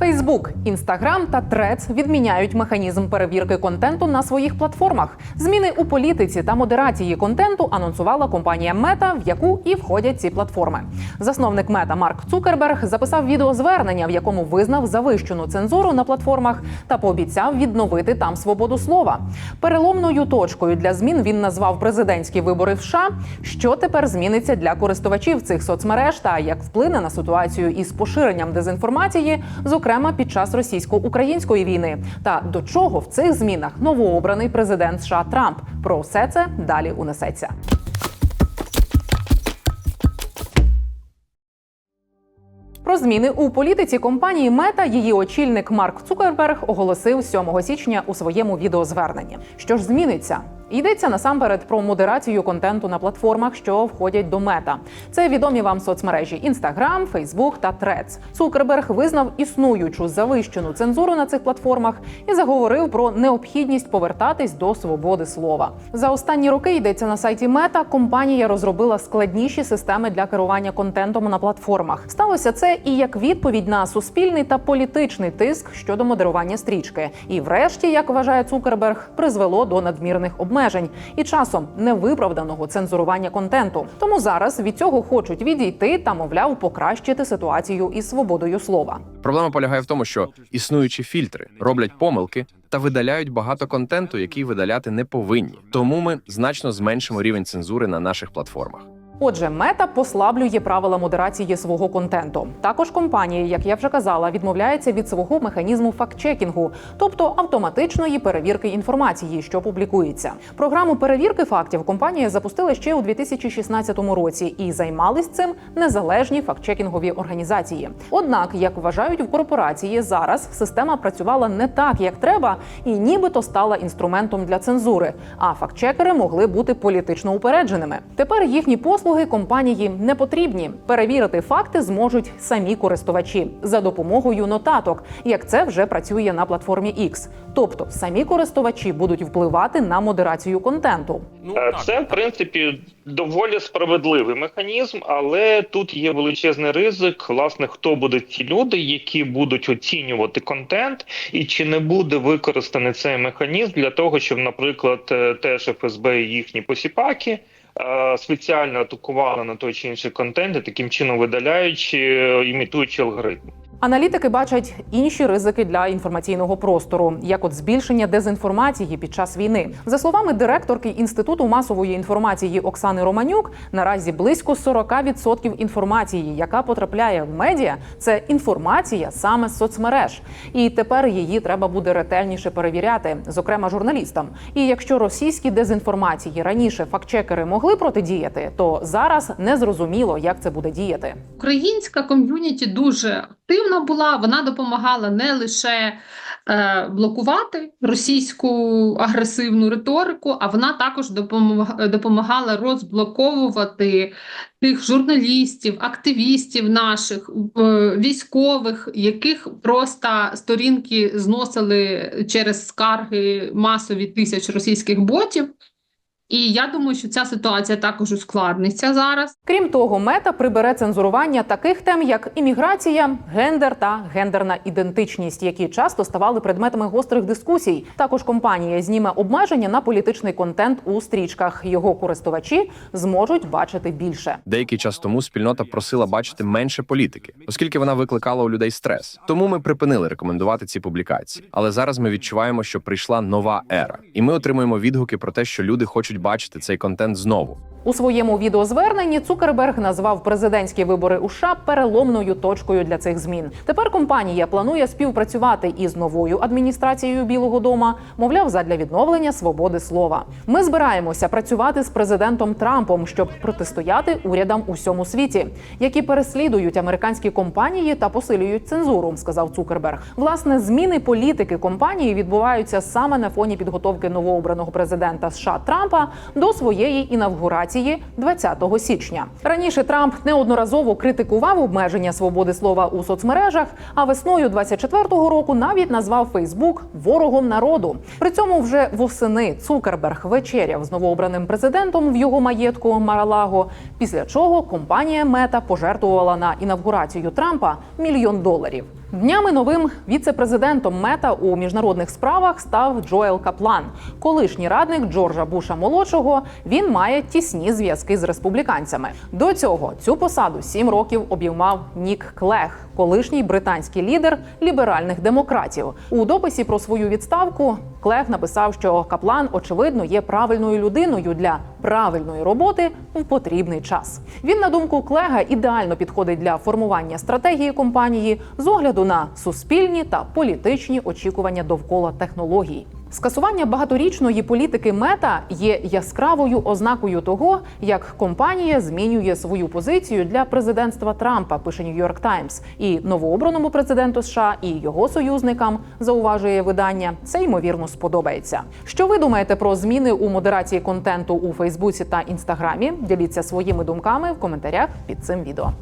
Фейсбук, Інстаграм та Трец відміняють механізм перевірки контенту на своїх платформах. Зміни у політиці та модерації контенту анонсувала компанія Мета, в яку і входять ці платформи. Засновник Мета Марк Цукерберг записав відеозвернення, в якому визнав завищену цензуру на платформах та пообіцяв відновити там свободу слова. Переломною точкою для змін він назвав президентські вибори в США. Що тепер зміниться для користувачів цих соцмереж та як вплине на ситуацію із поширенням дезінформації, зокрема під час російсько-української війни, та до чого в цих змінах новообраний президент США Трамп. Про все це далі унесеться. Про зміни у політиці компанії Мета її очільник Марк Цукерберг оголосив 7 січня у своєму відеозверненні. Що ж зміниться? Йдеться насамперед про модерацію контенту на платформах, що входять до мета. Це відомі вам соцмережі Instagram, Facebook та Threads. Цукерберг визнав існуючу завищену цензуру на цих платформах і заговорив про необхідність повертатись до свободи слова. За останні роки йдеться на сайті Мета. Компанія розробила складніші системи для керування контентом на платформах. Сталося це і як відповідь на суспільний та політичний тиск щодо модерування стрічки. І, врешті, як вважає Цукерберг, призвело до надмірних обмежень і часом невиправданого цензурування контенту. Тому зараз від цього хочуть відійти та, мовляв, покращити ситуацію із свободою слова. Проблема полягає в тому, що існуючі фільтри роблять помилки та видаляють багато контенту, який видаляти не повинні. Тому ми значно зменшимо рівень цензури на наших платформах. Отже, мета послаблює правила модерації свого контенту. Також компанія, як я вже казала, відмовляється від свого механізму фактчекінгу, тобто автоматичної перевірки інформації, що публікується. Програму перевірки фактів компанія запустила ще у 2016 році і займались цим незалежні фактчекінгові організації. Однак, як вважають в корпорації, зараз система працювала не так, як треба, і нібито стала інструментом для цензури. А фактчекери могли бути політично упередженими. Тепер їхні послуги компанії не потрібні. Перевірити факти зможуть самі користувачі за допомогою нотаток, як це вже працює на платформі X. Тобто самі користувачі будуть впливати на модерацію контенту. Е, Це в принципі доволі справедливий механізм, але тут є величезний ризик. Власне, хто будуть ті люди, які будуть оцінювати контент, і чи не буде використаний цей механізм для того, щоб, наприклад, е, теж ФСБ і їхні посіпаки. Е, Спеціально атакували на той чи інший контент, і таким чином видаляючи, е, імітуючи алгоритм. Аналітики бачать інші ризики для інформаційного простору, як от збільшення дезінформації під час війни. За словами директорки інституту масової інформації Оксани Романюк, наразі близько 40% інформації, яка потрапляє в медіа, це інформація саме з соцмереж. І тепер її треба буде ретельніше перевіряти, зокрема журналістам. І якщо російські дезінформації раніше фактчекери могли протидіяти, то зараз не зрозуміло, як це буде діяти. Українська ком'юніті дуже активна була. Вона допомагала не лише е, блокувати російську агресивну риторику, а вона також допомагала розблоковувати тих журналістів, активістів наших, е, військових, яких просто сторінки зносили через скарги масові тисяч російських ботів. І я думаю, що ця ситуація також ускладниться зараз. Крім того, мета прибере цензурування таких тем, як імміграція, гендер та гендерна ідентичність, які часто ставали предметами гострих дискусій. Також компанія зніме обмеження на політичний контент у стрічках. Його користувачі зможуть бачити більше. Деякий час тому спільнота просила бачити менше політики, оскільки вона викликала у людей стрес. Тому ми припинили рекомендувати ці публікації. Але зараз ми відчуваємо, що прийшла нова ера, і ми отримуємо відгуки про те, що люди хочуть бачити цей контент знову. У своєму відеозверненні Цукерберг назвав президентські вибори у США переломною точкою для цих змін. Тепер компанія планує співпрацювати із новою адміністрацією Білого Дома, мовляв, задля відновлення свободи слова. Ми збираємося працювати з президентом Трампом, щоб протистояти урядам у всьому світі, які переслідують американські компанії та посилюють цензуру, сказав Цукерберг. Власне, зміни політики компанії відбуваються саме на фоні підготовки новообраного президента США Трампа до своєї інавгурації 20 січня. Раніше Трамп неодноразово критикував обмеження свободи слова у соцмережах, а весною 24-го року навіть назвав Фейсбук ворогом народу. При цьому вже восени Цукерберг вечеряв з новообраним президентом в його маєтку Маралаго. Після чого компанія Мета пожертвувала на інавгурацію Трампа мільйон доларів. Днями новим віце-президентом Мета у міжнародних справах став Джоел Каплан, колишній радник Джорджа Буша молодшого. Він має тісні зв'язки з республіканцями. До цього цю посаду сім років обіймав Нік Клег, колишній британський лідер ліберальних демократів. У дописі про свою відставку Клег написав, що Каплан очевидно є правильною людиною для правильної роботи в потрібний час. Він, на думку Клега, ідеально підходить для формування стратегії компанії з огляду на суспільні та політичні очікування довкола технологій. Скасування багаторічної політики мета є яскравою ознакою того, як компанія змінює свою позицію для президентства Трампа. Пише York Times. і новообраному президенту США і його союзникам зауважує видання. Це ймовірно сподобається. Що ви думаєте про зміни у модерації контенту у Фейсбуці та Інстаграмі? Діліться своїми думками в коментарях під цим відео.